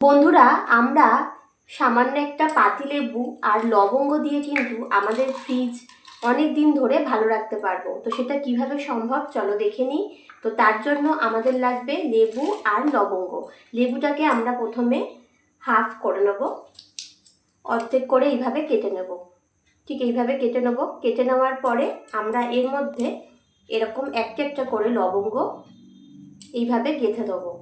বন্ধুরা, আমরা সামান্য একটা পাতিলেবু আর লবঙ্গ দিয়ে কিন্তু আমাদের ফ্রিজ অনেক দিন ধরে ভালো রাখতে পারব। তো সেটা কীভাবে সম্ভব চলো দেখে নিই। তো তার জন্য আমাদের লাগবে লেবু আর লবঙ্গ। লেবুটাকে আমরা প্রথমে হাফ করে নেব। অর্ধেক করে এইভাবে কেটে নেব। ঠিক এইভাবে কেটে নেব। কেটে নেওয়ার পরে আমরা এর মধ্যে এরকম একটা একটা করে লবঙ্গ এইভাবে গেঁথে দেবো।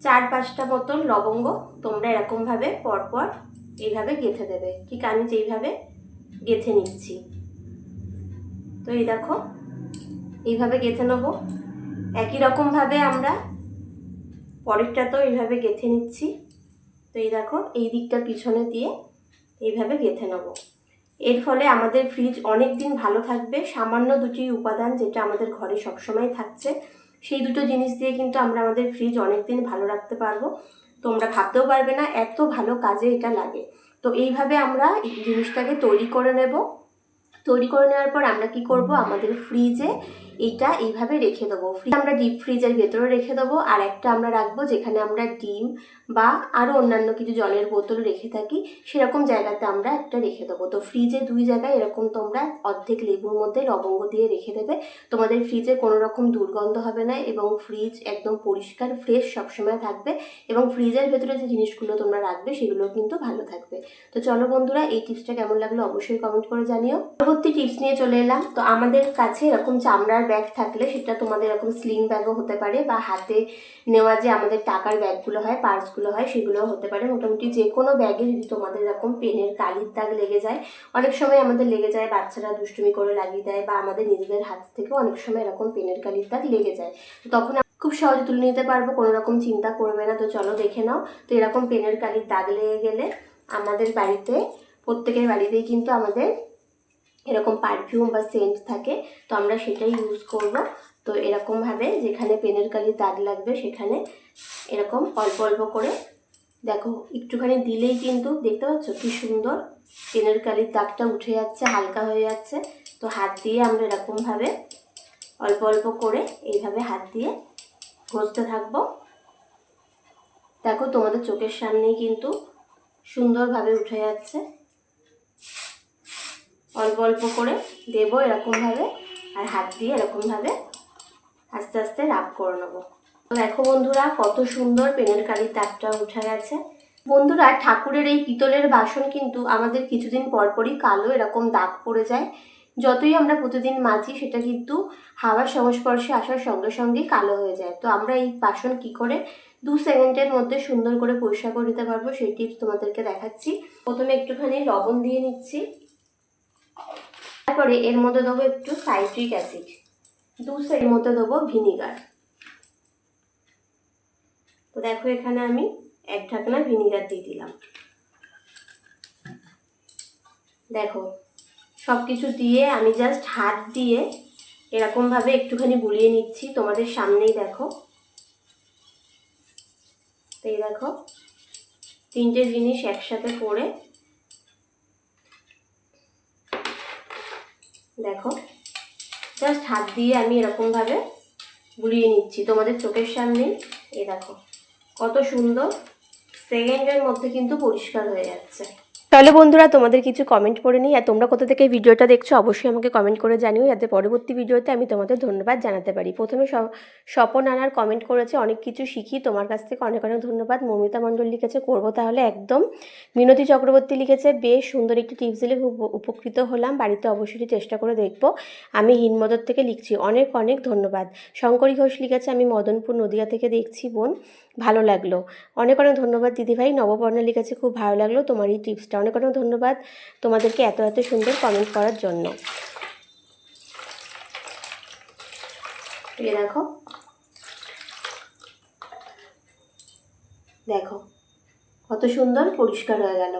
চার পাঁচটা মতন লবঙ্গ তোমরা এরকমভাবে পরপর এইভাবে গেঁথে দেবে। ঠিক আমি যেইভাবে গেঁথে নিচ্ছি। তো এই দেখো, এইভাবে গেঁথে নেব। একই রকমভাবে আমরা পরেরটা তো এইভাবে গেঁথে নিচ্ছি। তো এই দেখো, এই দিকটা পিছনে দিয়ে এইভাবে গেঁথে নেব। এর ফলে আমাদের ফ্রিজ অনেক দিন ভালো থাকবে। সামান্য দুটি উপাদান যেটা আমাদের ঘরে সবসময় থাকছে সেই দুটো জিনিস দিয়ে কিন্তু আমরা আমাদের ফ্রিজ অনেক দিন ভালো রাখতে পারব। তোমরা ভাবতেও পারবে না, এত ভালো কাজে এটা লাগে। তো এইভাবে আমরা জিনিসটাকে তৈরি করে নেব। তৈরি করে নেওয়ার পর আমরা কি করব? আমাদের ফ্রিজে এইটা এইভাবে রেখে দেবো। আমরা ডিপ ফ্রিজের ভেতরে রেখে দেবো। আর একটা আমরা রাখব যেখানে আমরা ডিম বা আরও অন্যান্য কিছু জলের বোতল রেখে থাকি, সেরকম জায়গাতে আমরা একটা রেখে দেবো। তো ফ্রিজে দুই জায়গায় এরকম তোমরা অর্ধেক লেবুর মধ্যে লবঙ্গ দিয়ে রেখে দেবে। তোমাদের ফ্রিজে কোনো রকম দুর্গন্ধ হবে না এবং ফ্রিজ একদম পরিষ্কার ফ্রেশ সবসময় থাকবে এবং ফ্রিজের ভেতরে যে জিনিসগুলো তোমরা রাখবে সেগুলো কিন্তু ভালো থাকবে। তো চলো বন্ধুরা, এই টিপসটা কেমন লাগল অবশ্যই কমেন্ট করে জানিও। পরবর্তী টিপস নিয়ে চলে এলাম। তো আমাদের কাছে এরকম চামড়ার ব্যাগ থাকলে সেটা তোমাদের এরকম স্লিং ব্যাগও হতে পারে বা হাতে নেওয়া যে আমাদের টাকার ব্যাগগুলো হয় পার্সগুলো হয়, সেগুলোও হতে পারে। মোটামুটি যে কোনো ব্যাগে যদি তোমাদের এরকম পেনের কালির দাগ লেগে যায়, অনেক সময় আমাদের লেগে যায়, বাচ্চারা দুষ্টুমি করে লাগিয়ে দেয় বা আমাদের নিজেদের হাত থেকেও অনেক সময় এরকম পেনের কালির দাগ লেগে যায়। তো তখন খুব সহজে তুলে নিতে পারব, কোনো রকম চিন্তা করবে না। তো চলো দেখে নাও। তো এরকম পেনের কালির দাগ লেগে গেলে আমাদের বাড়িতে, প্রত্যেকের বাড়িতেই কিন্তু আমাদের এরকম পারফিউম বা সেন্ট থাকে, তো আমরা সেটাই ইউজ করব। তো এরকমভাবে যেখানে পেনের কালির দাগ লাগবে, সেখানে এরকম অল্প অল্প করে, দেখো, একটুখানি দিলেই কিন্তু দেখতে পাচ্ছ কি সুন্দর পেনের কালির দাগটা উঠে যাচ্ছে, হালকা হয়ে যাচ্ছে। তো হাত দিয়ে আমরা এরকমভাবে অল্প অল্প করে এইভাবে হাত দিয়ে ঘষতে থাকব। দেখো, তোমাদের চোখের সামনেই কিন্তু সুন্দরভাবে উঠে যাচ্ছে। অল্প অল্প করে দেবো এরকমভাবে আর হাত দিয়ে এরকমভাবে আস্তে আস্তে রাব করে নেব। তো দেখো বন্ধুরা, কত সুন্দর পেনের কালির দাগটা উঠে গেছে। বন্ধুরা, ঠাকুরের এই পিতলের বাসন কিন্তু আমাদের কিছুদিন পরপরই কালো এরকম দাগ পড়ে যায়। যতই আমরা প্রতিদিন মাজি, সেটা কিন্তু হাওয়ার সংস্পর্শে আসার সঙ্গে সঙ্গেই কালো হয়ে যায়। তো আমরা এই বাসন কি করে দু সেকেন্ডের মধ্যে সুন্দর করে পরিষ্কার করে নিতে পারব, সেই টিপস তোমাদেরকে দেখাচ্ছি। প্রথমে একটুখানি লবণ দিয়ে নিচ্ছি। তারপরে এর মধ্যে দেবো একটু সাইট্রিক অ্যাসিড। দু সের মধ্যে দেবো ভিনিগার। তো দেখো এখানে আমি এক ঢাকনা ভিনিগার দিয়ে দিলাম। দেখো সব কিছু দিয়ে আমি জাস্ট হাত দিয়ে এরকমভাবে একটুখানি বুলিয়ে নিচ্ছি, তোমাদের সামনেই দেখো। তো এই দেখো, তিনটে জিনিস একসাথে করে দেখো জাস্ট হাত দিয়ে আমি এরকমভাবে বুলিয়ে নিচ্ছি তোমাদের চোখের সামনে। এ দেখো, কত সুন্দর। সেকেন্ডের মধ্যে কিন্তু পরিষ্কার হয়ে যাচ্ছে। তাহলে বন্ধুরা, তোমাদের কিছু কমেন্ট করে নিই, আর তোমরা কোথা থেকে ভিডিওটা দেখছ অবশ্যই আমাকে কমেন্ট করে জানিও, যাতে পরবর্তী ভিডিওতে আমি তোমাদের ধন্যবাদ জানাতে পারি। প্রথমে স্বপন আনার কমেন্ট করেছে, অনেক কিছু শিখি, তোমার কাছ থেকে অনেক অনেক ধন্যবাদ। মমিতা মণ্ডল লিখেছে, করব তাহলে একদম। মিনতি চক্রবর্তী লিখেছে, বেশ সুন্দর একটি টিপস দিলে খুব উপকৃত হলাম, বাড়িতে অবশ্যই চেষ্টা করে দেখব। আমি হিনমদর থেকে লিখছি, অনেক অনেক ধন্যবাদ। শঙ্করী ঘোষ লিখেছে, আমি মদনপুর নদিয়া থেকে দেখছি, বোন, ভালো লাগল। অনেক অনেক ধন্যবাদ দিদিভাই। নববর্ণা লিখেছে, খুব ভালো লাগল, তোমার এই টিপসটা অনেক অনেক ধন্যবাদ তোমাদেরকে এত এত সুন্দর কমেন্ট করার জন্য। দেখো। দেখো, কত সুন্দর পরিষ্কার হয়ে গেল।